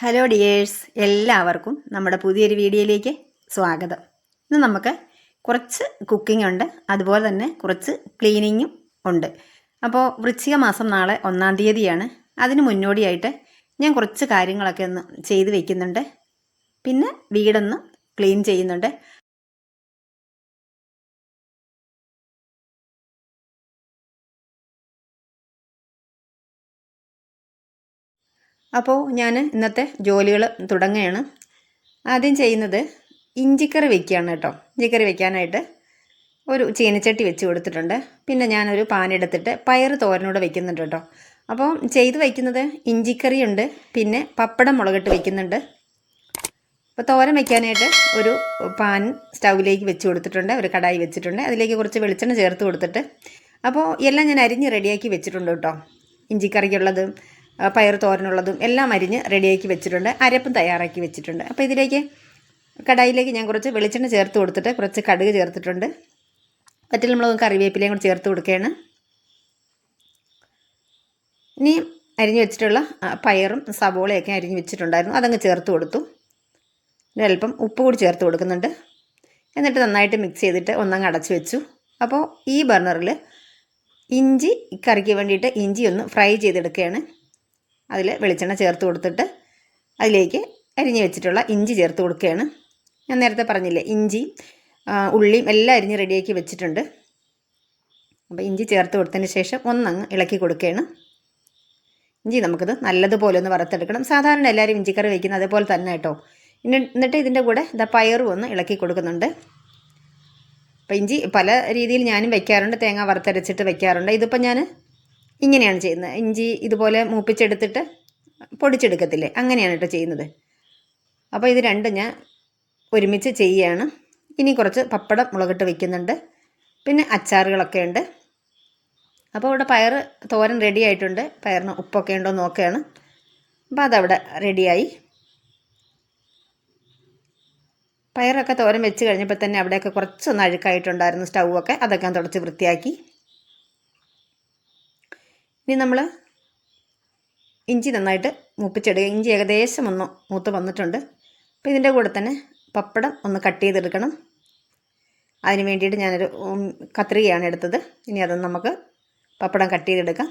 Hello dears എല്ലാവർക്കും നമ്മുടെ പുതിയൊരു വീഡിയോയിലേക്ക് സ്വാഗതം. ഇന്ന് നമുക്ക് കുറച്ച് കുക്കിംഗ് ഉണ്ട്. അതുപോലെ തന്നെ കുറച്ച് ക്ലീനിങ്ങും ഉണ്ട്. അപ്പോൾ വൃശ്ചിക മാസം നാളെ ഒന്നാം തീയതിയാണ്. അതിന് മുന്നോടിയായിട്ട് ഞാൻ കുറച്ച് കാര്യങ്ങളൊക്കെ ഒന്ന് ചെയ്ത് വെക്കുന്നുണ്ട്. പിന്നെ വീടൊന്ന് ക്ലീൻ ചെയ്യുന്നുണ്ട്. അപ്പോൾ ഞാൻ ഇന്നത്തെ ജോലികൾ തുടങ്ങുകയാണ്. ആദ്യം ചെയ്യുന്നത് ഇഞ്ചിക്കറി വെക്കുകയാണ് കേട്ടോ. ഇഞ്ചിക്കറി വെക്കാനായിട്ട് ഒരു ചീനച്ചട്ടി വെച്ച് കൊടുത്തിട്ടുണ്ട്. പിന്നെ ഞാനൊരു പാനെടുത്തിട്ട് പയർ തോരനൂടെ വെക്കുന്നുണ്ട് കേട്ടോ. അപ്പോൾ ചെയ്ത് വയ്ക്കുന്നത് ഇഞ്ചിക്കറിയുണ്ട് പിന്നെ പപ്പടം മുളകിട്ട് വെക്കുന്നുണ്ട്. അപ്പോൾ തോരൻ വയ്ക്കാനായിട്ട് ഒരു പാൻ സ്റ്റൗവിലേക്ക് വെച്ച് കൊടുത്തിട്ടുണ്ട്. ഒരു കടായി വെച്ചിട്ടുണ്ട്. അതിലേക്ക് കുറച്ച് വെളിച്ചെണ്ണ ചേർത്ത് കൊടുത്തിട്ട്. അപ്പോൾ എല്ലാം ഞാൻ അരിഞ്ഞ് റെഡിയാക്കി വെച്ചിട്ടുണ്ട് കേട്ടോ. ഇഞ്ചിക്കറിക്കുള്ളതും പയർ തോരനുള്ളതും എല്ലാം അരിഞ്ഞ് റെഡിയാക്കി വെച്ചിട്ടുണ്ട്. അരപ്പും തയ്യാറാക്കി വെച്ചിട്ടുണ്ട്. അപ്പോൾ ഇതിലേക്ക് കടായിലേക്ക് ഞാൻ കുറച്ച് വെളിച്ചെണ്ണ ചേർത്ത് കൊടുത്തിട്ട് കുറച്ച് കടുക് ചേർത്തിട്ടുണ്ട്. വറ്റൽമുളകും കറിവേപ്പിലയും കൂടി ചേർത്ത് കൊടുക്കുകയാണ്. ഇനി അരിഞ്ഞ് വെച്ചിട്ടുള്ള പയറും സവോളയൊക്കെ അരിഞ്ഞ് വെച്ചിട്ടുണ്ടായിരുന്നു. അതങ്ങ് ചേർത്ത് കൊടുത്തു. അല്പം ഉപ്പ് കൂടി ചേർത്ത് കൊടുക്കുന്നുണ്ട്. എന്നിട്ട് നന്നായിട്ട് മിക്സ് ചെയ്തിട്ട് ഒന്നങ്ങ് അടച്ചു വെച്ചു. അപ്പോൾ ഈ ബർണറിൽ ഇഞ്ചി കറിക്ക് വേണ്ടിയിട്ട് ഇഞ്ചി ഒന്ന് ഫ്രൈ ചെയ്തെടുക്കുകയാണ്. അതിൽ വെളിച്ചെണ്ണ ചേർത്ത് കൊടുത്തിട്ട് അതിലേക്ക് അരിഞ്ഞ് വെച്ചിട്ടുള്ള ഇഞ്ചി ചേർത്ത് കൊടുക്കുകയാണ്. ഞാൻ നേരത്തെ പറഞ്ഞില്ലേ ഇഞ്ചി ഉള്ളിയും എല്ലാം അരിഞ്ഞ് റെഡിയാക്കി വെച്ചിട്ടുണ്ട്. അപ്പോൾ ഇഞ്ചി ചേർത്ത് കൊടുത്തതിന് ശേഷം ഒന്നങ്ങ് ഇളക്കി കൊടുക്കുകയാണ്. ഇഞ്ചി നമുക്കിത് നല്ലതുപോലെ ഒന്ന് വറുത്തെടുക്കണം. സാധാരണ എല്ലാവരും ഇഞ്ചിക്കറി വയ്ക്കുന്നത് അതേപോലെ തന്നെ കേട്ടോ. എന്നിട്ട് ഇതിന്റെ കൂടെ ഇതാ പയറും ഒന്ന് ഇളക്കി കൊടുക്കുന്നുണ്ട്. അപ്പോൾ ഇഞ്ചി പല രീതിയിൽ ഞാനും വയ്ക്കാറുണ്ട് തേങ്ങ വറുത്തരച്ചിട്ട് വയ്ക്കാറുണ്ട്. ഇതിപ്പോൾ ഞാൻ ഇങ്ങനെയാണ് ചെയ്യുന്നത്. ഇഞ്ചി ഇതുപോലെ മൂപ്പിച്ചെടുത്തിട്ട് പൊടിച്ചെടുക്കത്തില്ലേ? അങ്ങനെയാണ് കേട്ടോ ചെയ്യുന്നത്. അപ്പോൾ ഇത് രണ്ടും ഞാൻ ഒരുമിച്ച് ചെയ്യുകയാണ്. ഇനി കുറച്ച് പപ്പടം മുളകിട്ട് വെക്കുന്നുണ്ട്. പിന്നെ അച്ചാറുകളൊക്കെ ഉണ്ട്. അപ്പോൾ ഇവിടെ പയർ തോരൻ റെഡി ആയിട്ടുണ്ട്. പയറിന് ഉപ്പൊക്കെ ഉണ്ടോ നോക്കുകയാണ്. അപ്പോൾ അതവിടെ റെഡിയായി പയറൊക്കെ തോരൻ വെച്ച് കഴിഞ്ഞപ്പോൾ തന്നെ അവിടെയൊക്കെ കുറച്ചൊന്ന് അഴുക്കായിട്ടുണ്ടായിരുന്നു സ്റ്റൗവൊക്കെ. അതൊക്കെ തുടച്ച് വൃത്തിയാക്കി. ഇനി നമ്മൾ ഇഞ്ചി നന്നായിട്ട് മൂപ്പിച്ചെടുക്കുക. ഇഞ്ചി ഏകദേശം ഒന്ന് മൂത്ത് വന്നിട്ടുണ്ട്. അപ്പോൾ ഇതിന്റെ കൂടെ തന്നെ പപ്പടം ഒന്ന് കട്ട് ചെയ്തെടുക്കണം. അതിന് വേണ്ടിയിട്ട് ഞാനൊരു കത്രികയാണ് എടുത്തത്. ഇനി അതൊന്ന് നമുക്ക് പപ്പടം കട്ട് ചെയ്തെടുക്കാം.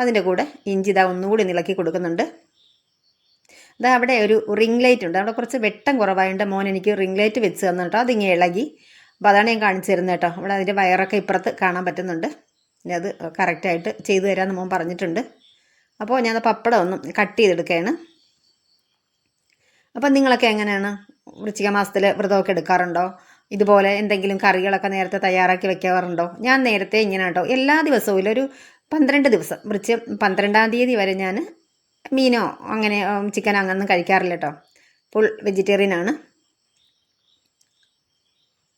അതിന്റെ കൂടെ ഇഞ്ചി ഇതാ ഒന്നുകൂടി ഒന്ന് ഇളക്കി കൊടുക്കുന്നുണ്ട്. ഇതാ അവിടെ ഒരു റിംഗ് ലൈറ്റ് ഉണ്ട്. അവിടെ കുറച്ച് വെട്ടം കുറവായതുകൊണ്ട് മോൻ എനിക്ക് റിംഗ് ലൈറ്റ് വെച്ച് തന്നു കേട്ടോ. അതിങ്ങനെ ഇളകി. അപ്പോൾ അതാണ് ഞാൻ കാണിച്ചു തരുന്നത് കേട്ടോ. അവിടെ അതിന്റെ വയറൊക്കെ ഇപ്പുറത്ത് കാണാൻ പറ്റുന്നുണ്ട്. ഇനി അത് കറക്റ്റായിട്ട് ചെയ്തു തരാമെന്ന് മോൻ പറഞ്ഞിട്ടുണ്ട്. അപ്പോൾ ഞാൻ പപ്പടം ഒന്ന് കട്ട് ചെയ്തെടുക്കുകയാണ് അപ്പം നിങ്ങളൊക്കെ എങ്ങനെയാണ് വൃശ്ചിക മാസത്തിൽ വ്രതമൊക്കെ എടുക്കാറുണ്ടോ? ഇതുപോലെ എന്തെങ്കിലും കറികളൊക്കെ നേരത്തെ തയ്യാറാക്കി വെക്കാറുണ്ടോ? ഞാൻ നേരത്തെ ഇങ്ങനെ കേട്ടോ എല്ലാ ദിവസവും ഒരു പന്ത്രണ്ട് ദിവസം. വൃശ്ചികം പന്ത്രണ്ടാം തീയതി വരെ ഞാൻ മീനോ അങ്ങനെ ചിക്കൻ അങ്ങനൊന്നും കഴിക്കാറില്ല കേട്ടോ ഫുൾ വെജിറ്റേറിയൻ ആണ്.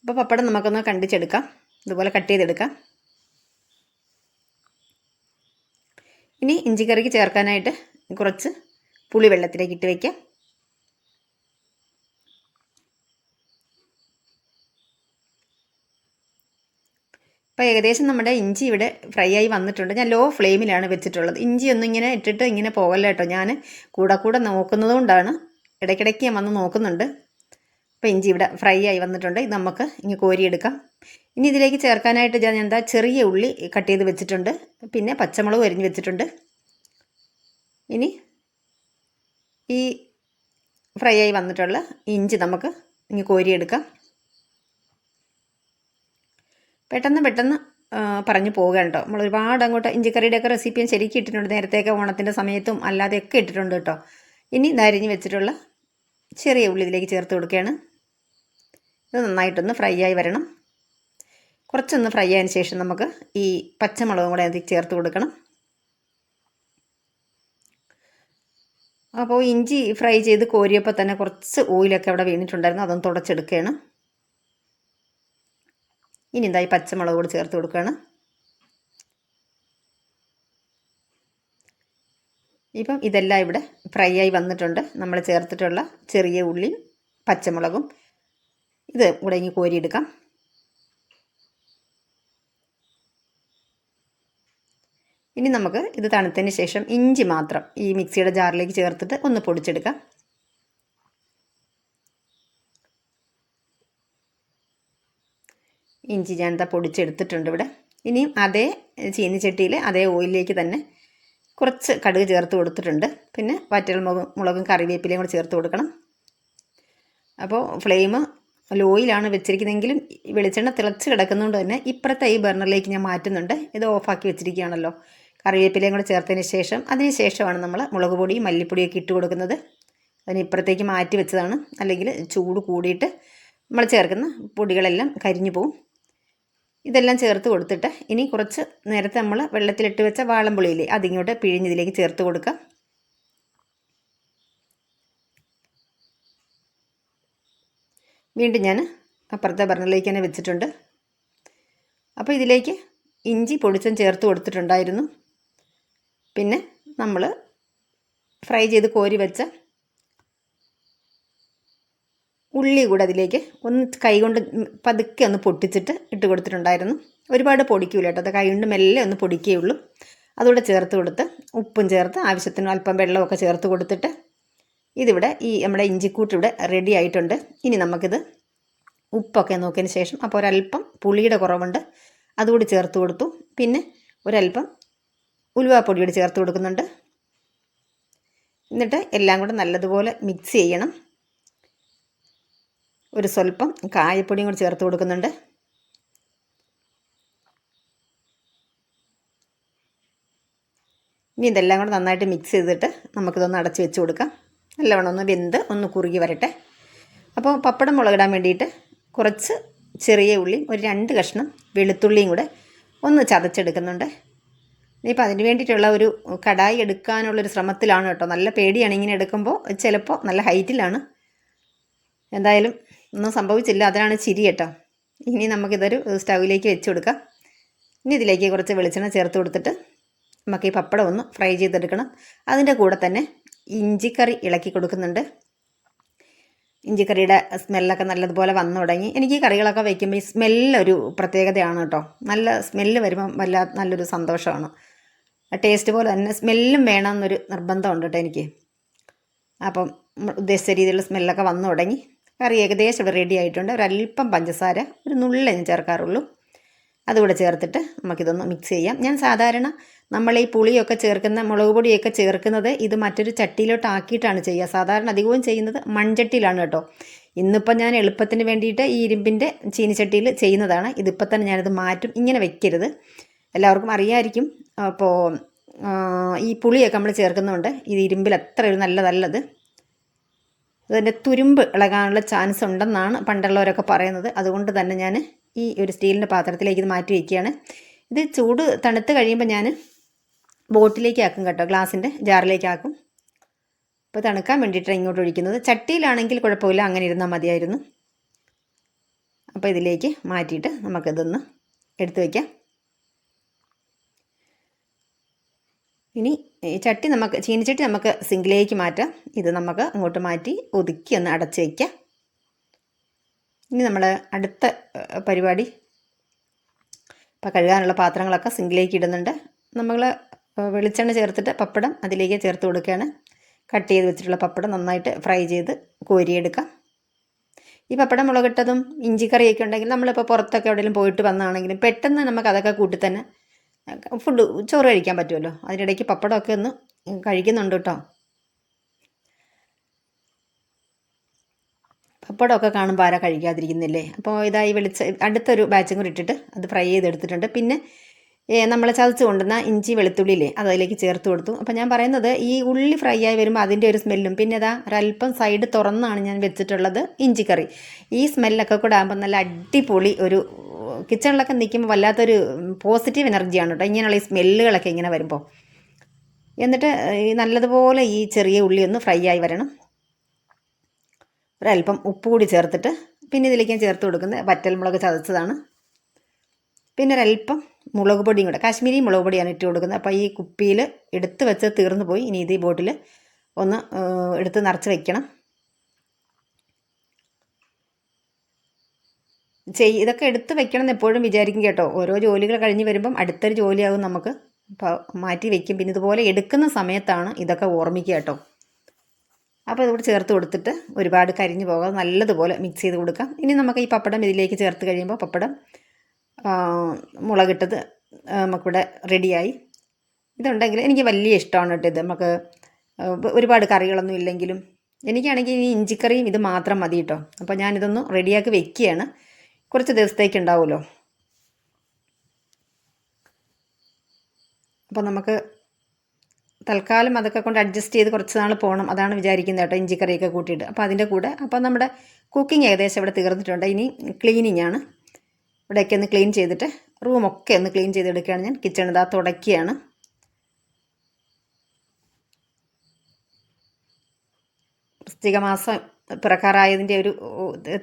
അപ്പോൾ പപ്പടം നമുക്കൊന്ന് കണ്ടിച്ചെടുക്കാം. ഇതുപോലെ കട്ട് ചെയ്തെടുക്കാം. ഇനി ഇഞ്ചിക്കറിക്ക് ചേർക്കാനായിട്ട് കുറച്ച് പുളി വെള്ളത്തിലേക്ക് ഇട്ട് വയ്ക്കാം അപ്പോൾ ഏകദേശം നമ്മുടെ ഇഞ്ചി ഇവിടെ ഫ്രൈ ആയി വന്നിട്ടുണ്ട്. ഞാൻ ലോ ഫ്ലെയിമിലാണ് വെച്ചിട്ടുള്ളത്. ഇഞ്ചി ഒന്നും ഇങ്ങനെ ഇട്ടിട്ട് ഇങ്ങനെ പോകല്ല ഞാൻ കൂടെ കൂടെ നോക്കുന്നത് കൊണ്ടാണ് ഇടയ്ക്കിടയ്ക്ക് ഞാൻ വന്ന് നോക്കുന്നുണ്ട്. അപ്പോൾ ഇഞ്ചി ഇവിടെ ഫ്രൈ ആയി വന്നിട്ടുണ്ട്. ഇത് നമുക്ക് ഇനി കോരിയെടുക്കാം. ഇനി ഇതിലേക്ക് ചേർക്കാനായിട്ട് ഞാൻ എന്താ ചെറിയ ഉള്ളി കട്ട് ചെയ്ത് വെച്ചിട്ടുണ്ട്. പിന്നെ പച്ചമുളക് അരിഞ്ഞ് വെച്ചിട്ടുണ്ട്. ഇനി ഈ ഫ്രൈ ആയി വന്നിട്ടുള്ള ഇഞ്ചി നമുക്ക് ഇനി കോരിയെടുക്കാം. പെട്ടെന്ന് പെട്ടെന്ന് പറഞ്ഞു പോവുകയാണ് കേട്ടോ നമ്മൾ ഒരുപാട് അങ്ങോട്ട് ഇഞ്ചിക്കറിയുടെയൊക്കെ റെസിപ്പി ഞാൻ ശരിക്കും ഇട്ടിട്ടുണ്ട്. നേരത്തെയൊക്കെ ഓണത്തിന്റെ സമയത്തും അല്ലാതെയൊക്കെ ഇട്ടിട്ടുണ്ട് കേട്ടോ ഇനി നരിഞ്ഞ് വെച്ചിട്ടുള്ള ചെറിയ ഉള്ളി ഇതിലേക്ക് ചേർത്ത് കൊടുക്കുകയാണ്. ഇത് നന്നായിട്ടൊന്ന് ഫ്രൈ ആയി വരണം. കുറച്ചൊന്ന് ഫ്രൈ ആയതിന് ശേഷം നമുക്ക് ഈ പച്ചമുളകും കൂടെ അതിൽ ചേർത്ത് കൊടുക്കണം. അപ്പോൾ ഇഞ്ചി ഫ്രൈ ചെയ്ത് കോരിയപ്പോൾ തന്നെ കുറച്ച് ഓയിലൊക്കെ അവിടെ വീണിട്ടുണ്ടായിരുന്നു. അതൊന്ന് തുടച്ചെടുക്കുകയാണ്. ഇനി എന്തായി പച്ചമുളക് കൂടി ചേർത്ത് കൊടുക്കുകയാണ്. ഇപ്പം ഇതെല്ലാം ഇവിടെ ഫ്രൈ ആയി വന്നിട്ടുണ്ട്. നമ്മൾ ചേർത്തിട്ടുള്ള ചെറിയ ഉള്ളിയും പച്ചമുളകും ഇത് ഉടങ്ങി കോരിയെടുക്കാം ഇനി നമുക്ക് ഇത് തണുത്തതിന് ശേഷം ഇഞ്ചി മാത്രം ഈ മിക്സിയുടെ ജാറിലേക്ക് ചേർത്തിട്ട് ഒന്ന് പൊടിച്ചെടുക്കാം. ഇഞ്ചി ഞാൻ എന്താ പൊടിച്ചെടുത്തിട്ടുണ്ട് ഇവിടെ. ഇനിയും അതേ ചീനിച്ചട്ടിയിൽ അതേ ഓയിലിലേക്ക് തന്നെ കുറച്ച് കടുക് ചേർത്ത് കൊടുത്തിട്ടുണ്ട്. പിന്നെ വറ്റൽ മുളകും മുളകും കറിവേപ്പിലയും കൂടെ ചേർത്ത് കൊടുക്കണം. അപ്പോൾ ഫ്ലെയിം ലോയിലാണ് വെച്ചിരിക്കുന്നതെങ്കിലും വെളിച്ചെണ്ണ തിളച്ച് കിടക്കുന്നതുകൊണ്ട് തന്നെ ഇപ്പുറത്തെ ഈ ബർണറിലേക്ക് ഞാൻ മാറ്റുന്നുണ്ട്. ഇത് ഓഫാക്കി വെച്ചിരിക്കുകയാണല്ലോ. കറിവേപ്പിലയും കൂടെ ചേർത്തതിന് ശേഷം അതിന് ശേഷമാണ് നമ്മൾ മുളക് പൊടിയും മല്ലിപ്പൊടിയൊക്കെ ഇട്ട് കൊടുക്കുന്നത്. അതിന് ഇപ്പുറത്തേക്ക് മാറ്റി വെച്ചതാണ്. അല്ലെങ്കിൽ ചൂട് കൂടിയിട്ട് നമ്മൾ ചേർക്കുന്ന പൊടികളെല്ലാം കരിഞ്ഞു പോവും. ഇതെല്ലാം ചേർത്ത് കൊടുത്തിട്ട് ഇനി കുറച്ച് നേരത്തെ നമ്മൾ വെള്ളത്തിലിട്ട് വെച്ച വാളംപുളിയില്ലേ അതിങ്ങോട്ട് പിഴിഞ്ഞതിലേക്ക് ചേർത്ത് കൊടുക്കാം. വീണ്ടും ഞാൻ അപ്പുറത്തെ ബർണറിലേക്ക് തന്നെ വെച്ചിട്ടുണ്ട്. അപ്പോൾ ഇതിലേക്ക് ഇഞ്ചി പൊടിച്ചും ചേർത്ത് കൊടുത്തിട്ടുണ്ടായിരുന്നു. പിന്നെ നമ്മൾ ഫ്രൈ ചെയ്ത് കോരി വെച്ച ഉള്ളി കൂടെ അതിലേക്ക് ഒന്ന് കൈകൊണ്ട് പതുക്കെ ഒന്ന് പൊട്ടിച്ചിട്ട് ഇട്ട് കൊടുത്തിട്ടുണ്ടായിരുന്നു. ഒരുപാട് പൊടിക്കൂല കേട്ടോ. അത് കൈകൊണ്ട് മെല്ലെ ഒന്ന് പൊടിക്കുകയുള്ളൂ അതുകൂടെ ചേർത്ത് കൊടുത്ത് ഉപ്പും ചേർത്ത് ആവശ്യത്തിന് അല്പം വെള്ളമൊക്കെ ചേർത്ത് കൊടുത്തിട്ട് ഇതിവിടെ ഈ നമ്മുടെ ഇഞ്ചിക്കൂട്ട് ഇവിടെ റെഡി ആയിട്ടുണ്ട്. ഇനി നമുക്കിത് ഉപ്പൊക്കെ നോക്കിയതിന് ശേഷം അപ്പോൾ ഒരല്പം പുളിയുടെ കുറവുണ്ട് അതുകൂടി ചേർത്ത് കൊടുത്തു. പിന്നെ ഒരല്പം ഉലുവാപ്പൊടിയോട് ചേർത്ത് കൊടുക്കുന്നുണ്ട്. എന്നിട്ട് എല്ലാം കൂടെ നല്ലതുപോലെ മിക്സ് ചെയ്യണം. ഒരു സ്വല്പം കായപ്പൊടിയും കൂടി ചേർത്ത് കൊടുക്കുന്നുണ്ട്. ഇനി ഇതെല്ലാം കൂടെ നന്നായിട്ട് മിക്സ് ചെയ്തിട്ട് നമുക്കിതൊന്ന് അടച്ച് വെച്ച് കൊടുക്കാം. നല്ലവണ്ണം ഒന്ന് വെന്ത് ഒന്ന് കുറുകി വരട്ടെ. അപ്പോൾ പപ്പടം മുളകിടാൻ വേണ്ടിയിട്ട് കുറച്ച് ചെറിയ ഉള്ളിയും ഒരു രണ്ട് കഷ്ണം വെളുത്തുള്ളിയും കൂടെ ഒന്ന് ചതച്ചെടുക്കുന്നുണ്ട്. ഇനിയിപ്പോൾ അതിന് വേണ്ടിയിട്ടുള്ള ഒരു കടായി എടുക്കാനുള്ളൊരു ശ്രമത്തിലാണ് കേട്ടോ. നല്ല പേടിയാണ് ഇങ്ങനെ എടുക്കുമ്പോൾ. ചിലപ്പോൾ നല്ല ഹൈറ്റിലാണ്. എന്തായാലും ഒന്നും സംഭവിച്ചില്ല. അതിനാണ് ചിരി കേട്ടോ. ഇനി നമുക്കിതൊരു സ്റ്റൗവിലേക്ക് വെച്ച് കൊടുക്കാം. ഇനി ഇതിലേക്ക് കുറച്ച് വെളിച്ചെണ്ണ ചേർത്ത് കൊടുത്തിട്ട് നമുക്ക് ഈ പപ്പടം ഒന്ന് ഫ്രൈ ചെയ്തെടുക്കണം. അതിന്റെ കൂടെ തന്നെ ഇഞ്ചിക്കറി ഇളക്കി കൊടുക്കുന്നുണ്ട്. ഇഞ്ചിക്കറിയുടെ സ്മെല്ലൊക്കെ നല്ലതുപോലെ വന്നു തുടങ്ങി. എനിക്ക് ഈ കറികളൊക്കെ വയ്ക്കുമ്പോൾ ഈ സ്മെല്ലൊരു പ്രത്യേകതയാണ് കേട്ടോ. നല്ല സ്മെല്ല് വരുമ്പം വല്ല നല്ലൊരു സന്തോഷമാണ്. ടേസ്റ്റ് പോലെ തന്നെ സ്മെല്ലും വേണമെന്നൊരു നിർബന്ധമുണ്ട് കേട്ടോ എനിക്ക്. അപ്പം ഉദ്ദേശിച്ച രീതിയിലുള്ള സ്മെല്ലൊക്കെ വന്നു തുടങ്ങി. കറി ഏകദേശം ഇവിടെ റെഡി ആയിട്ടുണ്ട്. ഒരല്പം പഞ്ചസാര ഒരു നുള്ളേ ചേർക്കാറുള്ളൂ. അതുകൂടെ ചേർത്തിട്ട് നമുക്കിതൊന്ന് മിക്സ് ചെയ്യാം. ഞാൻ സാധാരണ നമ്മൾ ഈ പുളിയൊക്കെ ചേർക്കുന്ന മുളക് പൊടിയൊക്കെ ചേർക്കുന്നത് ഇത് മറ്റൊരു ചട്ടിയിലോട്ട് ആക്കിയിട്ടാണ് ചെയ്യുക. സാധാരണ അധികവും ചെയ്യുന്നത് മൺചട്ടിയിലാണ് കേട്ടോ. ഇന്നിപ്പം ഞാൻ എളുപ്പത്തിന് വേണ്ടിയിട്ട് ഈ ഇരുമ്പിന്റെ ചീനിച്ചട്ടിയിൽ ചെയ്യുന്നതാണ്. ഇതിപ്പോൾ തന്നെ ഞാനിത് മാറ്റും. ഇങ്ങനെ വെക്കരുത്. എല്ലാവർക്കും അറിയാമായിരിക്കും അപ്പോൾ ഈ പുളിയൊക്കെ നമ്മൾ ചേർക്കുന്നുണ്ട് ഇത് ഇരുമ്പിൽ അത്ര ഒരു നല്ലതല്ലത്. അതിന്റെ തുരുമ്പ് ഇളകാനുള്ള ചാൻസ് ഉണ്ടെന്നാണ് പണ്ടുള്ളവരൊക്കെ പറയുന്നത്. അതുകൊണ്ട് തന്നെ ഞാൻ ഈ ഒരു സ്റ്റീലിന്റെ പാത്രത്തിലേക്ക് ഇത് മാറ്റി വയ്ക്കുകയാണ്. ഇത് ചൂട് തണുത്ത് കഴിയുമ്പോൾ ഞാൻ ബോട്ടിലേക്ക് ആക്കും കേട്ടോ ഗ്ലാസിന്റെ ജാറിലേക്ക് ആക്കും. അപ്പോൾ തണുക്കാൻ വേണ്ടിയിട്ടാണ് ഇങ്ങോട്ട് ഒഴിക്കുന്നത്. ചട്ടിയിലാണെങ്കിൽ കുഴപ്പമില്ല അങ്ങനെ ഇരുന്നാൽ മതിയായിരുന്നു. അപ്പോൾ ഇതിലേക്ക് മാറ്റിയിട്ട് നമുക്കിതൊന്ന് എടുത്തു വയ്ക്കാം. ഇനി ഈ ചട്ടി നമുക്ക് ചീനിച്ചട്ടി നമുക്ക് സിങ്കിലേക്ക് മാറ്റാം. ഇത് നമുക്ക് അങ്ങോട്ട് മാറ്റി ഒതുക്കി ഒന്ന് അടച്ച് വയ്ക്കാം. ഇനി നമ്മൾ അടുത്ത പരിപാടി. ഇപ്പോൾ കഴുകാനുള്ള പാത്രങ്ങളൊക്കെ സിങ്കിലേക്ക് ഇടുന്നുണ്ട്. നമ്മൾ വെളിച്ചെണ്ണ ചേർത്തിട്ട് പപ്പടം അതിലേക്ക് ചേർത്ത് കൊടുക്കുകയാണ്. കട്ട് ചെയ്ത് വെച്ചിട്ടുള്ള പപ്പടം നന്നായിട്ട് ഫ്രൈ ചെയ്ത് കോരിയെടുക്കാം. ഈ പപ്പടം മുളകിട്ടതും ഇഞ്ചിക്കറിയൊക്കെ ഉണ്ടെങ്കിൽ നമ്മളിപ്പോൾ പുറത്തൊക്കെ എവിടെയെങ്കിലും പോയിട്ട് വന്നാണെങ്കിലും പെട്ടെന്ന് നമുക്ക് അതൊക്കെ കൂട്ടി തന്നെ ഫുഡ് ചോറ് കഴിക്കാൻ പറ്റുമല്ലോ. അതിനിടയ്ക്ക് പപ്പടമൊക്കെ ഒന്ന് കഴിക്കുന്നുണ്ട് കേട്ടോ. പപ്പടമൊക്കെ കാണുമ്പോൾ ആരാ കഴിക്കാതിരിക്കുന്നില്ലേ? അപ്പോൾ ഇതായി വെളിച്ച അടുത്തൊരു ബാച്ചും കൂടി ഇട്ടിട്ട് അത് ഫ്രൈ ചെയ്തെടുത്തിട്ടുണ്ട്. പിന്നെ നമ്മൾ ചതച്ച് കൊണ്ടുവന്ന ഇഞ്ചി വെളുത്തുള്ളിയില്ലേ അത് അതിലേക്ക് ചേർത്ത് കൊടുത്തു. അപ്പോൾ ഞാൻ പറയുന്നത് ഈ ഉള്ളി ഫ്രൈ ആയി വരുമ്പോൾ അതിന്റെ ഒരു സ്മെല്ലും പിന്നെ അതാ ഒരല്പം സൈഡ് തുറന്നാണ് ഞാൻ വെച്ചിട്ടുള്ളത് ഇഞ്ചിക്കറി. ഈ സ്മെല്ലൊക്കെ കൂടെ ആകുമ്പോൾ നല്ല അടിപൊളി ഒരു കിച്ചണിലൊക്കെ നിൽക്കുമ്പോൾ വല്ലാത്തൊരു പോസിറ്റീവ് എനർജിയാണ് കേട്ടോ ഇങ്ങനെയുള്ള ഈ സ്മെല്ലുകളൊക്കെ ഇങ്ങനെ വരുമ്പോൾ എന്നിട്ട് നല്ലതുപോലെ ഈ ചെറിയ ഉള്ളി ഒന്ന് ഫ്രൈ ആയി വരണം. ഒരല്പം ഉപ്പ് കൂടി ചേർത്തിട്ട് പിന്നെ ഇതിലേക്ക് ഞാൻ ചേർത്ത് കൊടുക്കുന്നത് വറ്റൽമുളക് ചതച്ചതാണ്. പിന്നെ ഒരല്പം മുളക് പൊടിയും കൂടെ കാശ്മീരി മുളക് പൊടിയാണ് ഇട്ട് കൊടുക്കുന്നത്. അപ്പോൾ ഈ കുപ്പിയിൽ എടുത്ത് വെച്ച് തീർന്നു പോയി. ഇനി ഇത് ഈ ബോട്ടിൽ ഒന്ന് എടുത്ത് നിറച്ച് വെക്കണം. ചെയ് ഇതൊക്കെ എടുത്ത് വെക്കണം എന്ന് എപ്പോഴും വിചാരിക്കും കേട്ടോ. ഓരോ ജോലികൾ കഴിഞ്ഞ് വരുമ്പം അടുത്തൊരു ജോലിയാകും നമുക്ക്. അപ്പോൾ മാറ്റി വെക്കും. പിന്നെ ഇതുപോലെ എടുക്കുന്ന സമയത്താണ് ഇതൊക്കെ ഓർമ്മിക്കുക കേട്ടോ. അപ്പോൾ ഇതുകൂടെ ചേർത്ത് കൊടുത്തിട്ട് ഒരുപാട് കരിഞ്ഞു പോകാതെ നല്ലതുപോലെ മിക്സ് ചെയ്ത് കൊടുക്കാം. ഇനി നമുക്ക് ഈ പപ്പടം ഇതിലേക്ക് ചേർത്ത് കഴിയുമ്പോൾ പപ്പടം മുളകിട്ടത് നമുക്കിവിടെ റെഡിയായി ഇതുണ്ടെങ്കിൽ എനിക്ക് വലിയ ഇഷ്ടമാണ് കേട്ടോ ഇത്. നമുക്ക് ഒരുപാട് കറികളൊന്നും ഇല്ലെങ്കിലും എനിക്കാണെങ്കിൽ ഈ ഇഞ്ചിക്കറിയും ഇത് മാത്രം മതി കേട്ടോ. അപ്പോൾ ഞാനിതൊന്ന് റെഡിയാക്കി വെക്കുകയാണ്. കുറച്ച് ദിവസത്തേക്ക് ഉണ്ടാവുമല്ലോ. അപ്പോൾ നമുക്ക് തൽക്കാലം അതൊക്കെ കൊണ്ട് അഡ്ജസ്റ്റ് ചെയ്ത് കുറച്ച് നാൾ പോകണം അതാണ് വിചാരിക്കുന്നത് കേട്ടോ ഇഞ്ചിക്കറിയൊക്കെ കൂട്ടിയിട്ട്. അപ്പോൾ അതിന്റെ കൂടെ അപ്പോൾ നമ്മുടെ കുക്കിംഗ് ഏകദേശം ഇവിടെ തീർന്നിട്ടുണ്ട്. ഇനി ക്ലീനിങ് ആണ്. ഇവിടെയൊക്കെ ഒന്ന് ക്ലീൻ ചെയ്തിട്ട് റൂമൊക്കെ ഒന്ന് ക്ലീൻ ചെയ്തെടുക്കുകയാണ് ഞാൻ. കിച്ചൺ ഇതാ തുടക്കുകയാണ് വൃശ്ചിക മാസം പിറക്കാറായതിന്റെ ഒരു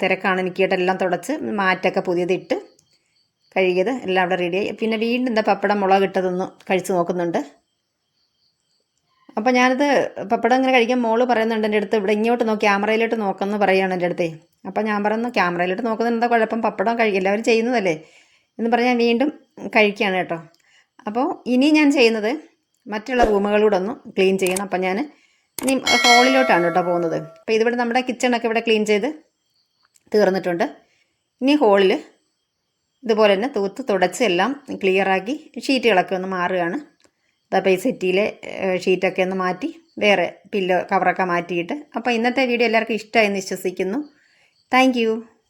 തിരക്കാണ് എനിക്ക് കേട്ടോ എല്ലാം തുടച്ച് മാറ്റൊക്കെ പുതിയതിട്ട് കഴുകിയത്. എല്ലാം അവിടെ റെഡിയായി പിന്നെ വീണ്ടും എന്താ പപ്പടം മുളക് ഇട്ടതൊന്ന് കഴിച്ച് നോക്കുന്നുണ്ട്. അപ്പോൾ ഞാനത് പപ്പടം ഇങ്ങനെ കഴിക്കാൻ മോൾ പറയുന്നുണ്ട് എന്റെ അടുത്ത് ഇവിടെ ഇങ്ങോട്ട് നോക്കി ക്യാമറയിലോട്ട് നോക്കാമെന്ന് പറയുകയാണ് എന്റെ അടുത്തേ. അപ്പോൾ ഞാൻ പറയുന്നു ക്യാമറയിലോട്ട് നോക്കുന്നത് എന്താ കുഴപ്പം? പപ്പടം കഴിക്കും എല്ലാവരും ചെയ്യുന്നതല്ലേ? എന്ന് പറഞ്ഞ് ഞാൻ വീണ്ടും കഴിക്കുകയാണ് കേട്ടോ. അപ്പോൾ ഇനി ഞാൻ ചെയ്യുന്നത് മറ്റുള്ള റൂമുകളൂടെ ഒന്ന് ക്ലീൻ ചെയ്യണം. അപ്പം ഞാൻ ഇനി ഹോളിലോട്ടാണ് കേട്ടോ പോകുന്നത്. അപ്പോൾ ഇതിവിടെ നമ്മുടെ കിച്ചണൊക്കെ ഇവിടെ ക്ലീൻ ചെയ്ത് തീർന്നിട്ടുണ്ട്. ഇനി ഹോളിൽ ഇതുപോലെ തന്നെ തൂത്ത് തുടച്ച് എല്ലാം ക്ലിയറാക്കി ഷീറ്റുകളൊക്കെ ഒന്ന് മാറുകയാണ്. അപ്പോൾ ഈ സെറ്റിയിലെ ഷീറ്റൊക്കെ ഒന്ന് മാറ്റി വേറെ പില്ലോ കവറൊക്കെ മാറ്റിയിട്ട്. അപ്പോൾ ഇന്നത്തെ വീഡിയോ എല്ലാവർക്കും ഇഷ്ടമായി വിശ്വസിക്കുന്നു. താങ്ക്